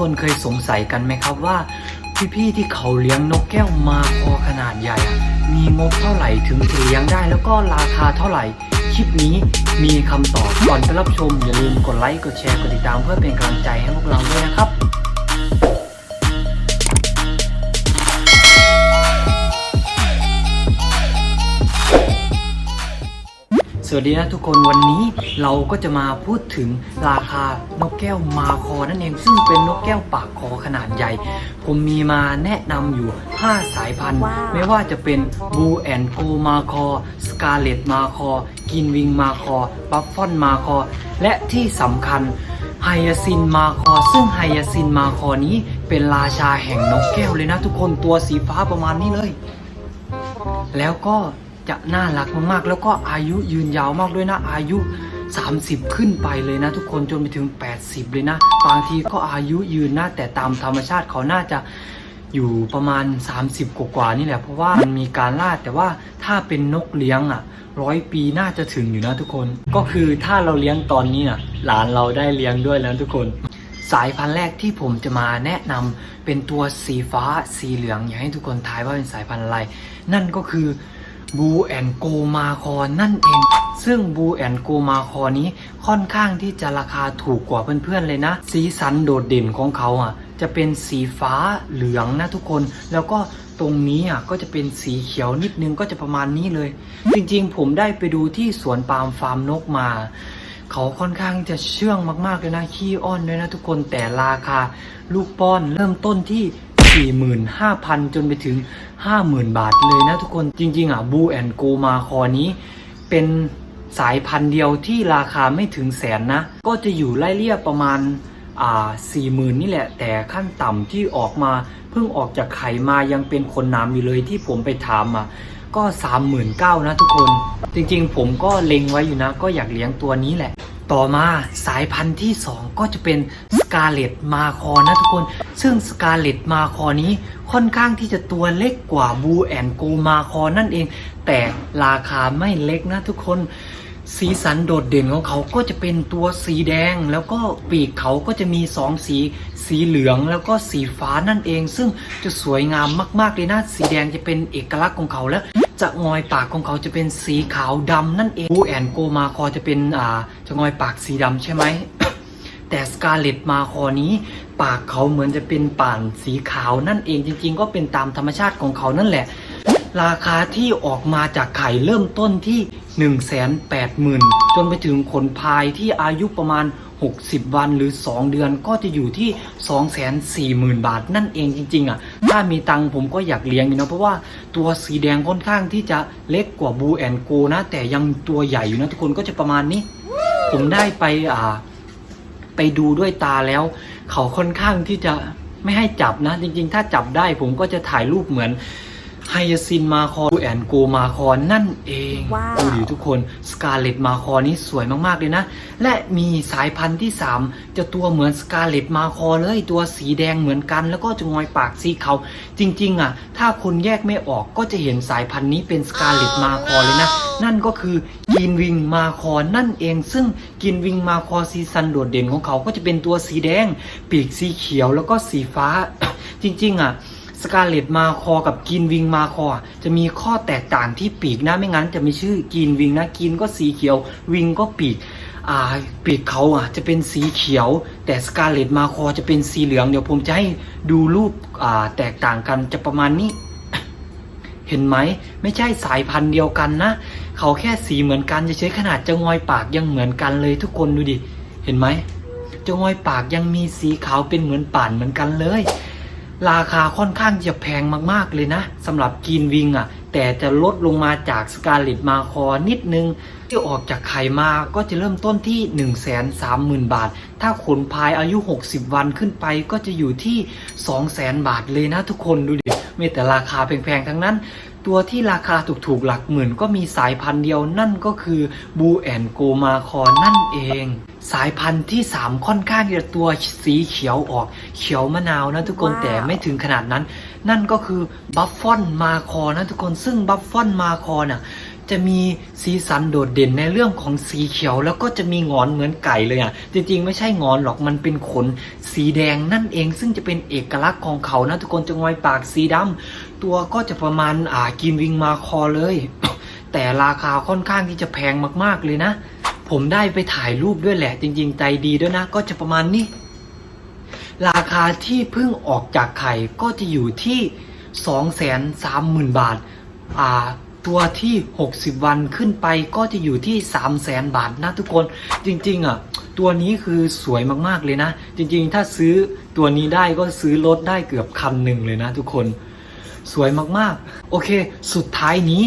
คนเคยสงสัยกันไหมครับว่า พี่ๆที่เขาเลี้ยงนกแก้วมาคอขนาดใหญ่ มีงบเท่าไหร่ถึงจะเลี้ยงได้ แล้วก็ราคาเท่าไหร่ คลิปนี้มีคำตอบก่อนไปรับชม อย่าลืมกดไลค์กดแชร์กดติดตามเพื่อเป็นกำลังใจให้พวกเราด้วยนะครับ สวัสดีนะทุกคนวันนี้เราก็จะมาพูดถึงราคานกแก้วมาคอนั่นเองซึ่งเป็นนกแก้วปากคอขนาดใหญ่ ผมมีมาแนะนำอยู่ 5 สายพันธุ์ว้าวไม่ว่าจะเป็นบูแอนโกมาคอสกาเลตมาคอกินวิงมาคอบัฟฟอนมาคอ และที่สำคัญไฮยาซินมาคอ ซึ่งไฮยาซินมาคอนี้เป็นราชาแห่งนกแก้วเลยนะทุกคนตัวสีฟ้าประมาณนี้เลย แล้วก็ จะน่ารักมากๆ แล้วก็อายุยืนยาวมากด้วยนะอายุ 30 ขึ้นไปเลยนะ ทุกคนจนไปถึง 80 เลยนะ บางทีก็อายุยืนนะแต่ตามธรรมชาติเขาน่าจะอยู่ประมาณ 30 กว่าๆนี่แหละ เพราะว่ามันมีการล่าแต่ว่าถ้าเป็นนกเลี้ยงอะร้อยปีน่าจะถึงอยู่นะทุกคน ก็คือถ้าเราเลี้ยงตอนนี้น่ะหลานเราได้เลี้ยงด้วยแล้วทุกคน สายพันธุ์แรกที่ผมจะมาแนะนำเป็นตัวสีฟ้าสีเหลืองอยากให้ทุกคนทายว่าเป็นสายพันธุ์อะไร นั่นก็คือ บูแอนโกมาคอนั่นเอง ซึ่งบูแอนโกมาคอนี้ค่อนข้างที่จะราคาถูกกว่าเพื่อนๆเลยนะ สีสันโดดเด่นของเขาอะ จะเป็นสีฟ้าเหลืองนะทุกคน แล้วก็ตรงนี้อะก็จะเป็นสีเขียวนิดนึงก็จะประมาณนี้เลย จริงๆ ผมได้ไปดูที่สวนปาล์มฟาร์มนกมา เขาค่อนข้างจะเชื่องมากๆเลยนะขี้อ้อนด้วยนะทุกคนแต่ราคาลูกป้อนเริ่มต้นที่ 45,000 จนไปถึง 50,000 บาทเลยนะทุกคนจริงๆอะบูแอนโกมาคอนี้ เป็นสายพันธุ์เดียวที่ราคาไม่ถึงแสนนะ ก็จะอยู่ไล่เลี่ยประมาณอ่าสี่หมื่นนี่แหละ แต่ขั้นต่ำที่ออกมาเพิ่งออกจากไข่มายังเป็นคนน้ำอยู่เลยที่ผมไปถามอะก็สามหมื่นเก้านะทุกคน จริงๆ ผมก็เล็งไว้อยู่นะ ก็อยากเลี้ยงตัวนี้แหละ ต่อมาสายพันธุ์ที่ 2 ก็จะเป็นสกาเลตมาคอนะทุกคน ซึ่งสกาเลตมาคอนี้ค่อนข้างที่จะตัวเล็กกว่าบูแอนโกมาคอนั่นเอง แต่ราคาไม่เล็กนะทุกคนสีสันโดดเด่นของเขาก็จะเป็นตัวสีแดง แล้วก็ปีกเขาก็จะมีสองสี สีเหลืองแล้วก็สีฟ้านั่นเอง ซึ่งจะสวยงามมากๆเลยนะ สีแดงจะเป็นเอกลักษณ์ของเขาแล้ว จะงอยปากของเขาจะเป็นสีขาวดำนั่นเองบูแอนโกมาคอจะเป็นอ่าจะงอยปากสีดำใช่ไหมแต่สกาเลตมาคอนี้ปากเขาเหมือนจะเป็นป่านสีขาวนั่นเองจริง ๆ ก็เป็นตามธรรมชาติของเขานั่นแหละ ราคาที่ออกมาจากไข่เริ่มต้นที่ 1 8 0 0 0 0 จนไปถึงขนพายที่อายุประมาณ 60 วันหรือ 2 เดือนก็จะอยู่ที่ 240,000 บาท นั่นเองจริง ๆ อะ ถ้ามีตังผมก็อยากเลี้ยงอยู่นะเพราะว่าตัวสีแดงค่อนข้างที่จะเล็กกว่าบูแอนโกนะ แต่ยังตัวใหญ่อยู่นะทุกคนก็จะประมาณนี้ ผมได้ไปอ่าไปดูด้วยตาแล้ว เขาค่อนข้างที่จะไม่ให้จับนะ จริง ๆ ถ้าจับได้ผมก็จะถ่ายรูปเหมือน ไฮยาซินมาคอแอนโกมาคอนั่นเองว้าวดูดิทุกคนสกาเลตมาคอนี้สวยมาก ๆ เลยนะ และมีสายพันธุ์ที่ 3 จะตัวเหมือนสกาเลตมาคอเลยตัวสีแดงเหมือนกัน แล้วก็จะงอยปากสีขาวจริง ๆ อะ ถ้าคนแยกไม่ออกก็จะเห็นสายพันธุ์นี้เป็นสกาเลตมาคอเลยนะ นั่นก็คือกินวิงมาคอนั่นเอง ซึ่งกินวิงมาคอซีซันโดดเด่นของเขาก็จะเป็นตัวสีแดง ปีกสีเขียวแล้วก็สีฟ้าจริง ๆ อะ สกาเลตมาคอกับกินวิงมาคอ จะมีข้อแตกต่างที่ปีกนะไม่งั้นจะไม่ชื่อกินวิงนะกินก็สีเขียว วิงก็ปีกอ่าปีกเขาอะจะเป็นสีเขียว แต่สกาเลตมาคอจะเป็นสีเหลือง เดี๋ยวผมจะให้ดูรูปอ่าแตกต่างกันจะประมาณนี้เห็นไหมไม่ใช่สายพันธุ์เดียวกันนะ เขาแค่สีเหมือนกันจะใช้ขนาดจะงอยปากยังเหมือนกันเลยทุกคนดูดิ เห็นไหมจะงอยปากยังมีสีขาวเป็นเหมือนป่านเหมือนกันเลย ราคาค่อนข้างจะแพงมากๆเลยนะสำหรับกีนวิงอะ แต่จะลดลงมาจากสกาเลตมาคอนิดนึง ที่ออกจากไข่มาก็จะเริ่มต้นที่ 1 3 0 0 0 0 บาท ถ้าขนพายอายุ 60 วันขึ้นไปก็จะอยู่ที่ 2 0 0 0 0 0 บาทเลยนะทุกคนดูดิมีแต่ราคาแพงๆ ทั้งนั้น ตัวที่ราคาถูกๆหลักหมื่นก็มีสายพันธุ์เดียวนั่นก็คือบูแอนโกมาคอนั่นเอง สายพันธุ์ที่ 3 ค่อนข้างจะตัวสีเขียวออก เขียวมะนาวนะทุกคนว้าวแต่ไม่ถึงขนาดนั้น นั่นก็คือบัฟฟอนมาคอนะทุกคนซึ่งบัฟฟอนมาคอน่ะ จะมีสีสันโดดเด่นในเรื่องของสีเขียว แล้วก็จะมีงอนเหมือนไก่เลยอะ จริงๆ ไม่ใช่งอนหรอกมันเป็นขนสีแดงนั่นเอง ซึ่งจะเป็นเอกลักษณ์ของเขานะทุกคนจะงอยปากสีดำตัวก็จะประมาณอ่ากินวิงมาคอเลย แต่ราคาค่อนข้างที่จะแพงมากๆเลยนะ ผมได้ไปถ่ายรูปด้วยแหละ จริง ๆ ใจดีด้วยนะ ก็จะประมาณนี้ราคาที่เพิ่งออกจากไข่ก็จะอยู่ที่ 230,000 บาท อ่า ตัวที่ 60 วันขึ้นไปก็จะอยู่ที่ 300,000บาทนะทุกคนจริงๆอะตัวนี้คือสวยมากๆเลยนะ จริงๆ ถ้าซื้อตัวนี้ได้ก็ซื้อรถได้เกือบคันหนึ่งเลยนะทุกคนสวยมากๆ โอเค สุดท้ายนี้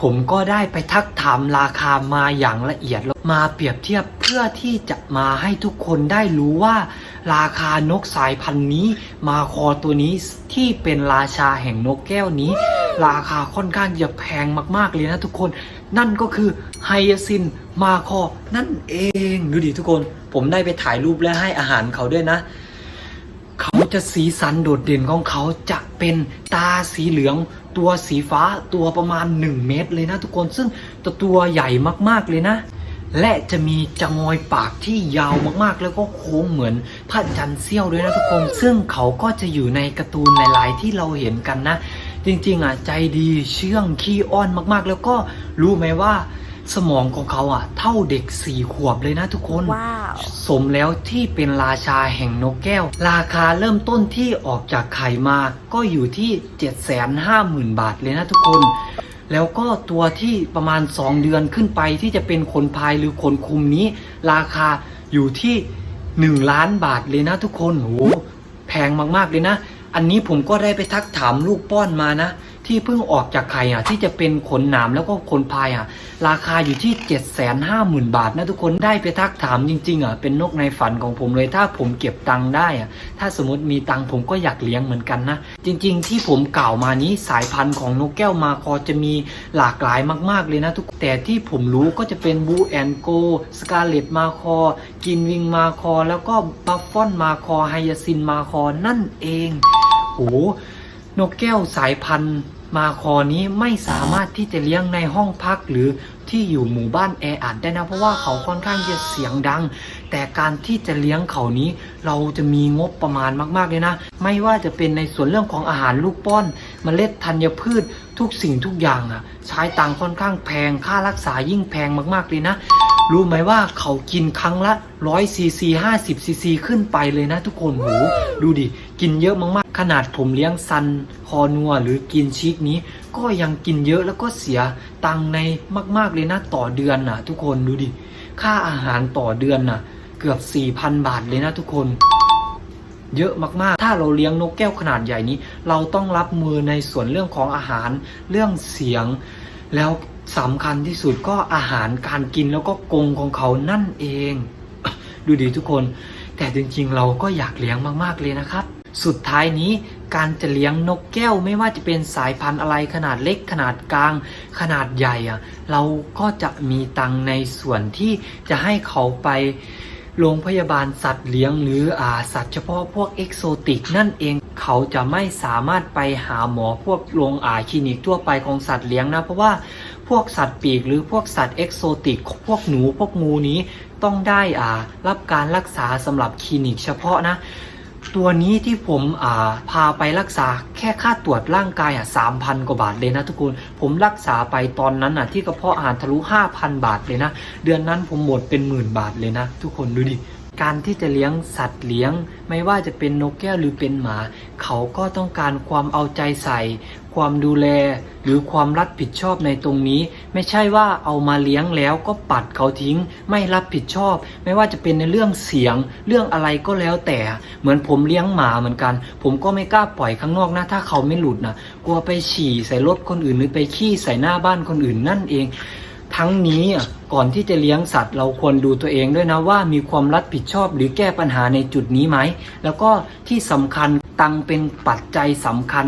ผมก็ได้ไปทักถามราคามาอย่างละเอียดแล้วมาเปรียบเทียบเพื่อที่จะมาให้ทุกคนได้รู้ว่า ราคานกสายพันธุ์นี้ มาคอตัวนี้ที่เป็นราชาแห่งนกแก้วนี้ ราคาค่อนข้างจะแพงมากๆเลยนะทุกคน นั่นก็คือไฮยาซินมาคอนั่นเองดูดิทุกคน ผมได้ไปถ่ายรูปและให้อาหารเขาด้วยนะ เขาจะสีสันโดดเด่นของเขาจะเป็นตาสีเหลือง ตัวสีฟ้าตัวประมาณ 1 เมตรเลยนะทุกคนซึ่งตัวตัวใหญ่มากๆเลยนะและจะมีจงอยปากที่ยาวมากๆ แล้วก็โค้งเหมือนพระจันทร์เสี้ยวด้วยนะทุกคน ซึ่งเขาก็จะอยู่ในการ์ตูนหลายๆที่เราเห็นกันนะ จริงๆอะใจดีเชื่องขี้อ้อนมากๆ แล้วก็รู้ไหมว่าสมองของเขาอะ เท่าเด็กสี่ขวบเลยนะทุกคนว้าวสมแล้วที่เป็นราชาแห่งนกแก้ว ราคาเริ่มต้นที่ออกจากไข่มา ก็อยู่ที่ 750,000 บาทเลยนะทุกคน แล้วก็ตัวที่ประมาณ 2 เดือนขึ้นไปที่จะเป็นขนพายหรือขนคุมนี้ ราคาอยู่ที่ 1 ล้านบาทเลยนะทุกคนโหแพงมากๆเลยนะ อันนี้ผมก็ได้ไปทักถามลูกป้อนมานะ ที่เพิ่งออกจากไข่อะ ที่จะเป็นขนหนามแล้วก็ขนพายอะ ราคาอยู่ที่ 750,000 บาทนะทุกคนได้ไปทักถามจริง ๆ อะ เป็นนกในฝันของผมเลยถ้าผมเก็บตังค์ได้อะ ถ้าสมมติมีตังค์ผมก็อยากเลี้ยงเหมือนกันนะ จริง ๆ ที่ผมกล่าวมานี้สายพันธุ์ของนกแก้วมาคอจะมีหลากหลายมาก ๆเลยนะทุกแต่ที่ผมรู้ก็จะเป็นบูแอนโกสกาเลตมาคอกินวิงมาคอแล้วก็บัฟฟอนมาคอไฮยาซินมาคอนั่นเอง โหนกแก้วสายพันธุ์มาคอนี้ไม่สามารถที่จะเลี้ยงในห้องพักหรือที่อยู่หมู่บ้านแออัดได้นะ เพราะว่าเขาค่อนข้างจะเสียงดัง แต่การที่จะเลี้ยงเขานี้ เราจะมีงบประมาณมากๆเลยนะ ไม่ว่าจะเป็นในส่วนเรื่องของอาหารลูกป้อนเมล็ดธัญพืชทุกสิ่งทุกอย่างอะ ใช้ตังค่อนข้างแพงค่ารักษายิ่งแพงมากๆเลยนะ รู้ไหมว่าเขากินครั้งละ100ซีซี50ซีซีขึ้นไปเลยนะทุกคนโหดูดิ กินเยอะมากๆ ขนาดผมเลี้ยงซันคอนัวหรือกินชิกนี้ ก็ยังกินเยอะแล้วก็เสียตังในมากๆเลยนะต่อเดือนนะทุกคนดูดิ ค่าอาหารต่อเดือนนะเกือบ 4,000 บาทเลยนะทุกคนเยอะมาก ๆ ถ้าเราเลี้ยงนกแก้วขนาดใหญ่นี้ เราต้องรับมือในส่วนเรื่องของอาหาร เรื่องเสียง แล้ว สำคัญที่สุดก็อาหารการกินแล้วก็กรงของเขานั่นเอง ดูดีทุกคน แต่จริงๆ เราก็อยากเลี้ยงมากๆเลยนะครับ สุดท้ายนี้การจะเลี้ยงนกแก้วไม่ว่าจะเป็นสายพันธุ์อะไรขนาดเล็กขนาดกลาง ขนาดใหญ่อะเราก็จะมีตังในส่วนที่จะให้เขาไปโรงพยาบาลสัตว์เลี้ยงหรืออาสัตว์เฉพาะพวกเอกโซติกนั่นเองเขาจะไม่สามารถไปหาหมอพวกโรงอาคลินิกทั่วไปของสัตว์เลี้ยงนะ เพราะว่า พวกสัตว์ปีกหรือพวกสัตว์เอกโซติก พวกหนูพวกงูนี้ต้องได้อ่ารับการรักษาสำหรับคลินิกเฉพาะนะ ตัวนี้ที่ผมอ่าพาไปรักษาแค่ค่าตรวจร่างกายอะสามพันกว่าบาทเลยนะทุกคน ผมรักษาไปตอนนั้นอะที่กระเพาะอาหารทะลุห้าพันบาทเลยนะ เดือนนั้นผมหมดเป็นหมื่นบาทเลยนะ ทุกคนดูดิ การที่จะเลี้ยงสัตว์เลี้ยง ไม่ว่าจะเป็นนกแก้วหรือเป็นหมา เขาก็ต้องการความเอาใจใส่ ความดูแล หรือความรับผิดชอบในตรงนี้ ไม่ใช่ว่าเอามาเลี้ยงแล้วก็ปัดเขาทิ้ง ไม่รับผิดชอบ ไม่ว่าจะเป็นในเรื่องเสียง เรื่องอะไรก็แล้วแต่ เหมือนผมเลี้ยงหมาเหมือนกัน ผมก็ไม่กล้าปล่อยข้างนอกนะถ้าเขาไม่หลุดนะกลัวไปฉี่ใส่รถคนอื่นหรือไปขี้ใส่หน้าบ้านคนอื่นนั่นเอง ทั้งนี้ก่อนที่จะเลี้ยงสัตว์ เราควรดูตัวเองด้วยนะว่ามีความรับผิดชอบหรือแก้ปัญหาในจุดนี้ไหม แล้วก็ที่สำคัญตังเป็นปัจจัยสำคัญ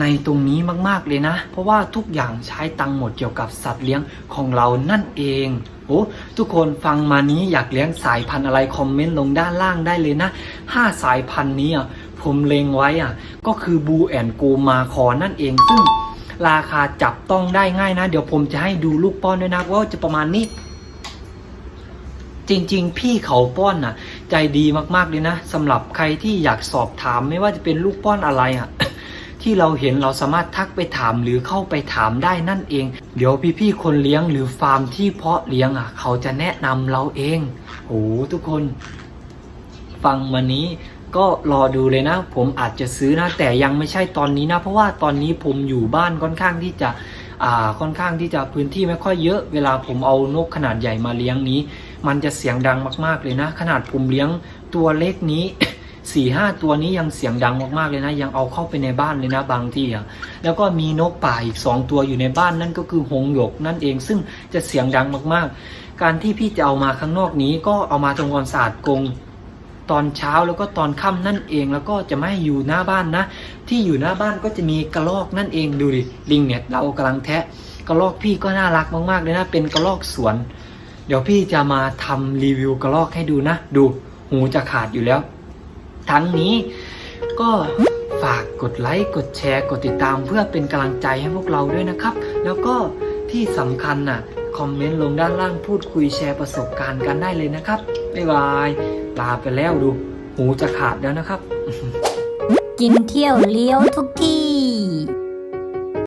ในตรงนี้มาก ๆ เลยนะ เพราะว่าทุกอย่างใช้ตังหมดเกี่ยวกับสัตว์เลี้ยงของเรานั่นเองโอ้ทุกคนฟังมานี้อยากเลี้ยงสายพันธุ์อะไรคอมเมนต์ลงด้านล่างได้เลยนะห้าสายพันธุ์นี้ผมเลงไว้อะก็คือบูแอนโกมาคอนั่นเองซึ่ง ราคาจับต้องได้ง่ายนะ เดี๋ยวผมจะให้ดูลูกป้อนด้วยนะว่าจะประมาณนี้ จริงๆ พี่เขาป้อนน่ะ ใจดีมากๆเลยนะสำหรับใครที่อยากสอบถามไม่ว่าจะเป็นลูกป้อนอะไรอะที่เราเห็นเราสามารถทักไปถามหรือเข้าไปถามได้นั่นเอง เดี๋ยวพี่ๆคนเลี้ยงหรือฟาร์มที่เพาะเลี้ยงอะ เขาจะแนะนำเราเองโอ้ทุกคน ฟังมานี้ ก็รอดูเลยนะ ผมอาจจะซื้อนะแต่ยังไม่ใช่ตอนนี้นะ เพราะว่าตอนนี้ผมอยู่บ้านค่อนข้างที่จะอ่าค่อนข้างที่จะพื้นที่ไม่ค่อยเยอะ เวลาผมเอานกขนาดใหญ่มาเลี้ยงนี้ มันจะเสียงดังมากๆเลยนะ ขนาดผมเลี้ยงตัวเล็กนี้สี่ห้าตัวนี้ยังเสียงดังมากๆเลยนะ ยังเอาเข้าไปในบ้านเลยนะบางที่อะแล้วก็มีนกป่าอีกสองตัวอยู่ในบ้านนั่นก็คือหงหยกนั่นเองซึ่งจะเสียงดังมากๆ การที่พี่จะเอามาข้างนอกนี้ก็เอามาทำความสะอาดกรง ตอนเช้าแล้วก็ตอนค่ำนั่นเอง แล้วก็จะไม่ให้อยู่หน้าบ้านนะ ที่อยู่หน้าบ้านก็จะมีกระรอกนั่นเองดูดิลิงเนี่ยเรากำลังแทะกระรอกพี่ก็น่ารักมากๆเลยนะเป็นกระรอกสวน เดี๋ยวพี่จะมาทำรีวิวกระรอกให้ดูนะ ดูหูจะขาดอยู่แล้ว ทั้งนี้ก็ฝากกดไลค์กดแชร์กดติดตามเพื่อเป็นกำลังใจให้พวกเราด้วยนะครับ แล้วก็ที่สำคัญน่ะคอมเมนต์ลงด้านล่างพูดคุยแชร์ประสบการณ์กันได้เลยนะครับ บ๊ายบาย ลาไปแล้วดู หูจะขาดแล้วนะครับ กินเที่ยวเลี้ยวทุกที่